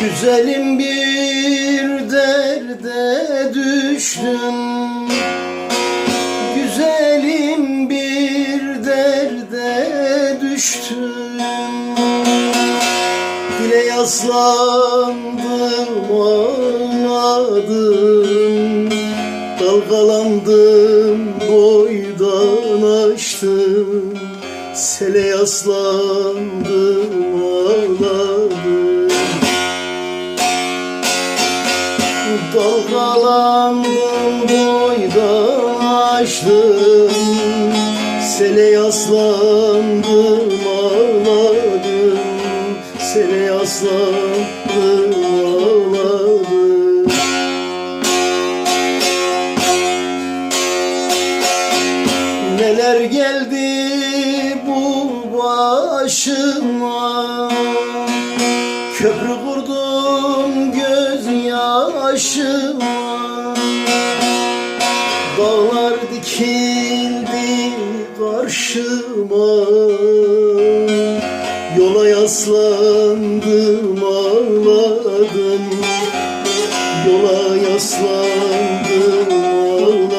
güzelim bir derde düştüm. Güzelim bir derde düştüm. Dile yaslandım ağladım Dalgalandım boydan açtım Sele yaslandım ağladım Dalgalandım boydan açtım Sele yaslandım ağladım Sele yaslandım ağladım Neler geldi bu başıma? Köprü gözyaşıma Dağlar dikildi karşıma. Yola yaslandım ağladım. Yola yaslandım ağladım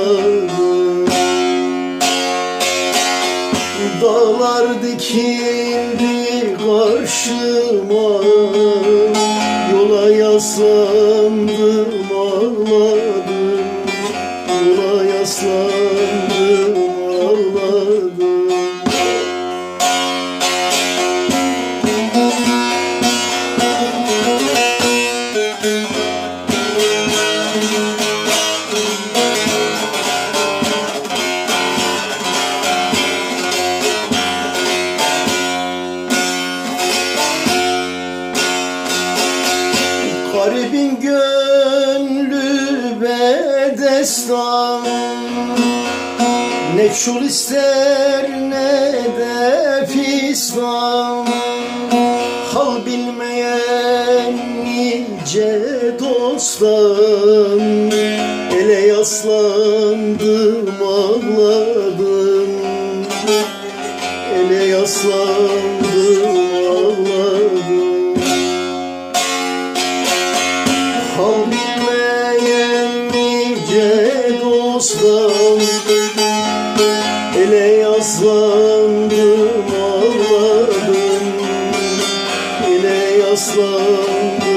Dağlar dikildi karşıma. Yola yaslandım Garibin gönlü bedestan. Ne çul ister ne de fistan. Hal bilmeyen nice dostan Ele yaslandım ağladım. Ele yaslandım dostum. Ele yaslandım ağladım. Ele yaslandım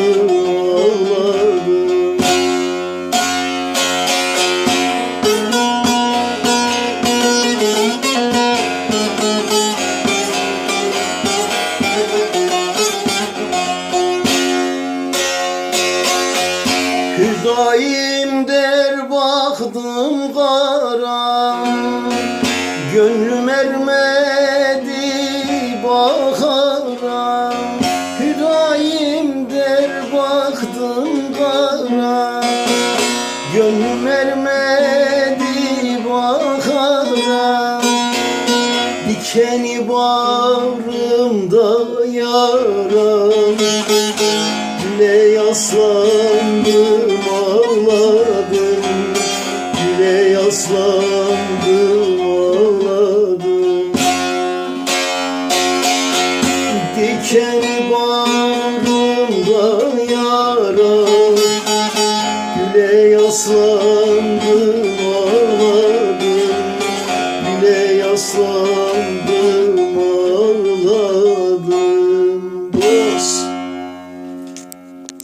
Hüdaim der baktım kara. Gönlüm ermedi bakara. Hüdaim der baktım kara. Gönlüm ermedi bakara. Dikeni bağrımda yaram. Güle yaslandım yaslandım ağladım Diken bağrımdan yara Güle yaslandım ağladım Güle yaslandım